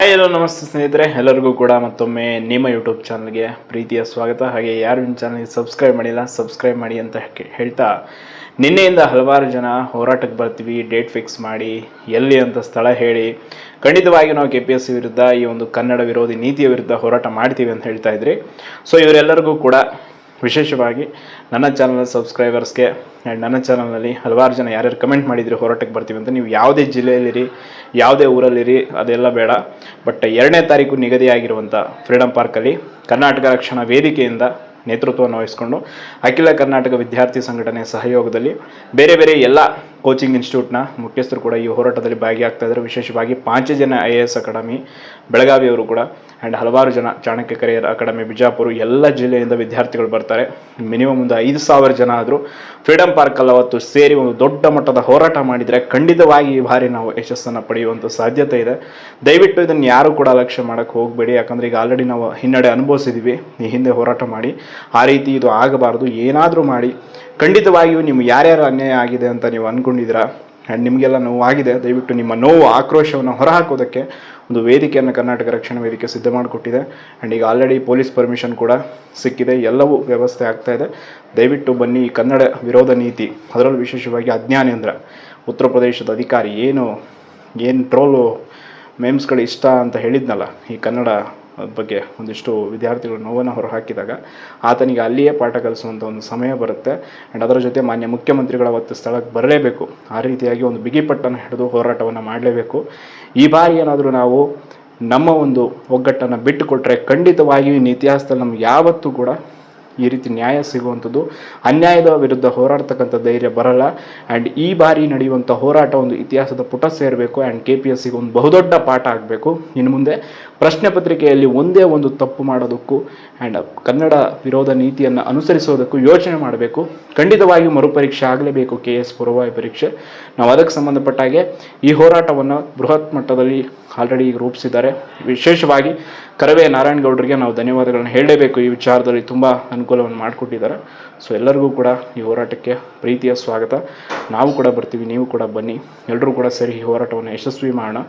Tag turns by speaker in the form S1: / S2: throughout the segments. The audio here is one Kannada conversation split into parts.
S1: ಹಲೋ ನಮಸ್ತೆ ಸ್ನೇಹಿತರೆ. ಎಲ್ಲರಿಗೂ ಕೂಡ ಮತ್ತೊಮ್ಮೆ ನಿಮ್ಮ ಯೂಟ್ಯೂಬ್ ಚಾನಲ್ಗೆ ಪ್ರೀತಿಯ ಸ್ವಾಗತ. ಹಾಗೆ ಯಾರು ನಿಮ್ಮ ಚಾನಲ್ಗೆ ಸಬ್ಸ್ಕ್ರೈಬ್ ಮಾಡಿಲ್ಲ ಸಬ್ಸ್ಕ್ರೈಬ್ ಮಾಡಿ ಅಂತ ಹೇಳ್ತಾ ನಿನ್ನೆಯಿಂದ ಹಲವಾರು ಜನ ಹೋರಾಟಕ್ಕೆ ಬರ್ತೀವಿ ಡೇಟ್ ಫಿಕ್ಸ್ ಮಾಡಿ, ಎಲ್ಲಿ ಅಂತ ಸ್ಥಳ ಹೇಳಿ. ಖಂಡಿತವಾಗಿ ನಾವು ಕೆ ಪಿ ಎಸ್ ಸಿ ವಿರುದ್ಧ ಈ ಒಂದು ಕನ್ನಡ ವಿರೋಧಿ ನೀತಿಯ ವಿರುದ್ಧ ಹೋರಾಟ ಮಾಡ್ತೀವಿ ಅಂತ ಹೇಳ್ತಾ ಇದ್ರಿ. ಸೊ ಇವರೆಲ್ಲರಿಗೂ ಕೂಡ ವಿಶೇಷವಾಗಿ ನನ್ನ ಚಾನಲ್ ಸಬ್ಸ್ಕ್ರೈಬರ್ಸ್ಗೆ ಆ್ಯಂಡ್ ನನ್ನ ಚಾನಲ್ನಲ್ಲಿ ಹಲವಾರು ಜನ ಯಾರ್ಯಾರು ಕಮೆಂಟ್ ಮಾಡಿದ್ರಿ ಹೋರಾಟಕ್ಕೆ ಬರ್ತೀವಿ ಅಂತ, ನೀವು ಯಾವುದೇ ಜಿಲ್ಲೆಯಲ್ಲಿರಿ, ಯಾವುದೇ ಊರಲ್ಲಿರಿ, ಅದೆಲ್ಲ ಬೇಡ. ಬಟ್ ಎರಡನೇ ತಾರೀಕು ನಿಗದಿಯಾಗಿರುವಂಥ ಫ್ರೀಡಮ್ ಪಾರ್ಕಲ್ಲಿ ಕರ್ನಾಟಕ ರಕ್ಷಣಾ ವೇದಿಕೆಯಿಂದ ನೇತೃತ್ವವನ್ನು ವಹಿಸಿಕೊಂಡು ಅಖಿಲ ಕರ್ನಾಟಕ ವಿದ್ಯಾರ್ಥಿ ಸಂಘಟನೆ ಸಹಯೋಗದಲ್ಲಿ ಬೇರೆ ಬೇರೆ ಎಲ್ಲ ಕೋಚಿಂಗ್ ಇನ್ಸ್ಟಿಟ್ಯೂಟ್ನ ಮುಖ್ಯಸ್ಥರು ಕೂಡ ಈ ಹೋರಾಟದಲ್ಲಿ ಭಾಗಿಯಾಗ್ತಾ ಇದ್ದಾರೆ. ವಿಶೇಷವಾಗಿ ಪಾಂಚ ಜನ ಐ ಎ ಎಸ್ ಅಕಾಡೆಮಿ, ಬೆಳಗಾವಿಯವರು ಕೂಡ ಆ್ಯಂಡ್ ಹಲವಾರು ಜನ ಚಾಣಕ್ಯ ಕರಿಯರ್ ಅಕಾಡೆಮಿ, ಬಿಜಾಪುರ, ಎಲ್ಲ ಜಿಲ್ಲೆಯಿಂದ ವಿದ್ಯಾರ್ಥಿಗಳು ಬರ್ತಾರೆ. ಮಿನಿಮಮ್ ಒಂದು ಐದು ಸಾವಿರ ಜನ ಆದರೂ ಫ್ರೀಡಮ್ ಪಾರ್ಕಲ್ಲಿ ಅವತ್ತು ಸೇರಿ ಒಂದು ದೊಡ್ಡ ಮಟ್ಟದ ಹೋರಾಟ ಮಾಡಿದರೆ ಖಂಡಿತವಾಗಿ ಈ ಬಾರಿ ನಾವು ಯಶಸ್ಸನ್ನು ಪಡೆಯುವಂಥ ಸಾಧ್ಯತೆ ಇದೆ. ದಯವಿಟ್ಟು ಇದನ್ನು ಯಾರು ಕೂಡ ಅಲಕ್ಷ್ಯ ಮಾಡೋಕ್ಕೆ ಹೋಗಬೇಡಿ. ಯಾಕಂದರೆ ಈಗ ಆಲ್ರೆಡಿ ನಾವು ಹಿನ್ನಡೆ ಅನುಭವಿಸಿದ್ದೀವಿ ಈ ಹಿಂದೆ ಹೋರಾಟ ಮಾಡಿ, ಆ ರೀತಿ ಇದು ಆಗಬಾರ್ದು. ಏನಾದರೂ ಮಾಡಿ, ಖಂಡಿತವಾಗಿಯೂ ನಿಮ್ಗೆ ಯಾರ್ಯಾರು ಅನ್ಯಾಯ ಆಗಿದೆ ಅಂತ ನೀವು ಅಂದ್ಕೊಂಡಿದ್ದೀರಾ? ಆ್ಯಂಡ್ ನಿಮಗೆಲ್ಲ ನೋವಾಗಿದೆ. ದಯವಿಟ್ಟು ನಿಮ್ಮ ನೋವು, ಆಕ್ರೋಶವನ್ನು ಹೊರಹಾಕೋದಕ್ಕೆ ಒಂದು ವೇದಿಕೆಯನ್ನು ಕರ್ನಾಟಕ ರಕ್ಷಣಾ ವೇದಿಕೆ ಸಿದ್ಧ ಮಾಡಿಕೊಟ್ಟಿದೆ. ಆ್ಯಂಡ್ ಈಗ ಆಲ್ರೆಡಿ ಪೊಲೀಸ್ ಪರ್ಮಿಷನ್ ಕೂಡ ಸಿಕ್ಕಿದೆ. ಎಲ್ಲವೂ ವ್ಯವಸ್ಥೆ ಆಗ್ತಾ ಇದೆ. ದಯವಿಟ್ಟು ಬನ್ನಿ ಈ ಕನ್ನಡ ವಿರೋಧ ನೀತಿ, ಅದರಲ್ಲೂ ವಿಶೇಷವಾಗಿ ಅಜ್ಞಾನೇಂದ್ರ, ಉತ್ತರ ಪ್ರದೇಶದ ಅಧಿಕಾರಿ ಏನು ಏನು ಟ್ರೋಲು ಮೇಮ್ಸ್ಗಳು ಇಷ್ಟ ಅಂತ ಹೇಳಿದ್ನಲ್ಲ ಈ ಕನ್ನಡ ಬಗ್ಗೆ ಒಂದಿಷ್ಟು ವಿದ್ಯಾರ್ಥಿಗಳು ನೋವನ್ನು ಹೊರಹಾಕಿದಾಗ ಆತನಿಗೆ ಅಲ್ಲಿಯೇ ಪಾಠ ಕಲಿಸುವಂಥ ಒಂದು ಸಮಯ ಬರುತ್ತೆ. ಆ್ಯಂಡ್ ಅದರ ಜೊತೆ ಮಾನ್ಯ ಮುಖ್ಯಮಂತ್ರಿಗಳ ಅವತ್ತು ಸ್ಥಳಕ್ಕೆ ಬರಲೇಬೇಕು. ಆ ರೀತಿಯಾಗಿ ಒಂದು ಬಿಗಿಪಟ್ಟನ್ನು ಹಿಡಿದು ಹೋರಾಟವನ್ನು ಮಾಡಲೇಬೇಕು. ಈ ಬಾರಿ ಏನಾದರೂ ನಾವು ನಮ್ಮ ಒಂದು ಒಗ್ಗಟ್ಟನ್ನು ಬಿಟ್ಟುಕೊಟ್ರೆ ಖಂಡಿತವಾಗಿಯೂ ಇತಿಹಾಸದಲ್ಲಿ ನಮ್ಗೆ ಯಾವತ್ತೂ ಕೂಡ ಈ ರೀತಿ ನ್ಯಾಯ ಸಿಗುವಂಥದ್ದು. ಅನ್ಯಾಯದ ವಿರುದ್ಧ ಹೋರಾಡ್ತಕ್ಕಂಥ ಧೈರ್ಯ ಬರಲ್ಲ. ಆ್ಯಂಡ್ ಈ ಬಾರಿ ನಡೆಯುವಂಥ ಹೋರಾಟ ಒಂದು ಇತಿಹಾಸದ ಪುಟ ಸೇರಬೇಕು. ಆ್ಯಂಡ್ ಕೆ ಪಿ ಎಸ್ ಸಿಗೆ ಒಂದು ಬಹುದೊಡ್ಡ ಪಾಠ ಆಗಬೇಕು. ಇನ್ನು ಮುಂದೆ ಪ್ರಶ್ನೆ ಪತ್ರಿಕೆಯಲ್ಲಿ ಒಂದೇ ಒಂದು ತಪ್ಪು ಮಾಡೋದಕ್ಕೂ ಆ್ಯಂಡ್ ಕನ್ನಡ ವಿರೋಧ ನೀತಿಯನ್ನು ಅನುಸರಿಸೋದಕ್ಕೂ ಯೋಚನೆ ಮಾಡಬೇಕು. ಖಂಡಿತವಾಗಿ ಮರುಪರೀಕ್ಷೆ ಆಗಲೇಬೇಕು ಕೆ ಎಸ್ ಪೂರ್ವಭಾವಿ ಪರೀಕ್ಷೆ. ನಾವು ಅದಕ್ಕೆ ಸಂಬಂಧಪಟ್ಟ ಹಾಗೆ ಈ ಹೋರಾಟವನ್ನು ಬೃಹತ್ ಮಟ್ಟದಲ್ಲಿ ಆಲ್ರೆಡಿ ಈಗ ರೂಪಿಸಿದ್ದಾರೆ. ವಿಶೇಷವಾಗಿ ಕರವೇ ನಾರಾಯಣಗೌಡರಿಗೆ ನಾವು ಧನ್ಯವಾದಗಳನ್ನು ಹೇಳಲೇಬೇಕು. ಈ ವಿಚಾರದಲ್ಲಿ ತುಂಬ ಅನುಕೂಲವನ್ನು ಮಾಡಿಕೊಟ್ಟಿದ್ದಾರೆ. ಸೊ ಎಲ್ಲರಿಗೂ ಕೂಡ ಈ ಹೋರಾಟಕ್ಕೆ ಪ್ರೀತಿಯ ಸ್ವಾಗತ. ನಾವು ಕೂಡ ಬರ್ತೀವಿ, ನೀವು ಕೂಡ ಬನ್ನಿ. ಎಲ್ಲರೂ ಕೂಡ ಸರಿ ಈ ಹೋರಾಟವನ್ನು ಯಶಸ್ವಿ ಮಾಡೋಣ.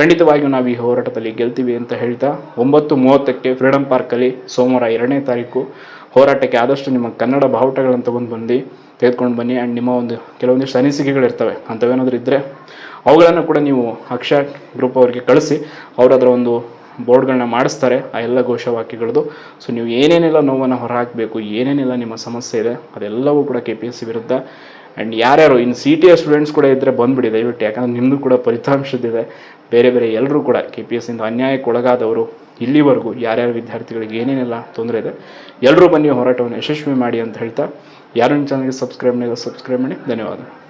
S1: ಖಂಡಿತವಾಗಿಯೂ ನಾವು ಈ ಹೋರಾಟದಲ್ಲಿ ಗೆಲ್ತೀವಿ ಅಂತ ಹೇಳ್ತಾ ಒಂಬತ್ತು ಮೂವತ್ತಕ್ಕೆ ಫ್ರೀಡಮ್ ಪಾರ್ಕಲ್ಲಿ ಸೋಮವಾರ ಎರಡನೇ ತಾರೀಕು ಹೋರಾಟಕ್ಕೆ ಆದಷ್ಟು ನಿಮ್ಮ ಕನ್ನಡ ಬಾವುಟಗಳನ್ನು ತಗೊಂಡು ಬಂದು ತೆಗೆದುಕೊಂಡು ಬನ್ನಿ. ಆ್ಯಂಡ್ ನಿಮ್ಮ ಒಂದು ಕೆಲವೊಂದಿಷ್ಟು ಅನಿಸಿಕೆಗಳಿರ್ತವೆ ಅಂಥವೇನಾದರೂ ಇದ್ದರೆ ಅವುಗಳನ್ನು ಕೂಡ ನೀವು ಅಕ್ಷಯ ಗ್ರೂಪ್ ಅವರಿಗೆ ಕಳಿಸಿ. ಅವರದರ ಒಂದು ಬೋರ್ಡ್ಗಳನ್ನ ಮಾಡಿಸ್ತಾರೆ ಆ ಎಲ್ಲ ಘೋಷವಾಕ್ಯಗಳದ್ದು ಸೊ ನೀವು ಏನೇನೆಲ್ಲ ನೋವನ್ನು ಹೊರಹಾಕಬೇಕು, ಏನೇನೆಲ್ಲ ನಿಮ್ಮ ಸಮಸ್ಯೆ ಇದೆ, ಅದೆಲ್ಲವೂ ಕೂಡ ಕೆ ಪಿ ಎಸ್ ಸಿ ವಿರುದ್ಧ. ಆ್ಯಂಡ್ ಯಾರ್ಯಾರು ಇನ್ನು ಸಿ ಟಿ ಎ ಸ್ಟೂಡೆಂಟ್ಸ್ ಕೂಡ ಇದ್ದರೆ ಬಂದುಬಿಡಿ, ದಯವಿಟ್ಟು. ಯಾಕಂದರೆ ನಿಮ್ಮದು ಕೂಡ ಫಲಿತಾಂಶದಿದೆ ಬೇರೆ ಬೇರೆ ಎಲ್ಲರೂ ಕೂಡ ಕೆ ಪಿ ಎಸ್ ಇಂದ ಅನ್ಯಾಯಕ್ಕೆ ಒಳಗಾದವರು ಇಲ್ಲಿವರೆಗೂ ಯಾರ್ಯಾರ ವಿದ್ಯಾರ್ಥಿಗಳಿಗೆ ಏನೇನೆಲ್ಲ ತೊಂದರೆ ಇದೆ ಎಲ್ಲರೂ ಬನ್ನಿ, ಹೋರಾಟವನ್ನು ಯಶಸ್ವಿ ಮಾಡಿ ಅಂತ ಹೇಳ್ತಾ. ಯಾರು ನನ್ನ ಚಾನಲ್ಗೆ ಸಬ್ಸ್ಕ್ರೈಬ್ ಮಾಡಿಲ್ಲ ಸಬ್ಸ್ಕ್ರೈಬ್ ಮಾಡಿ. ಧನ್ಯವಾದ.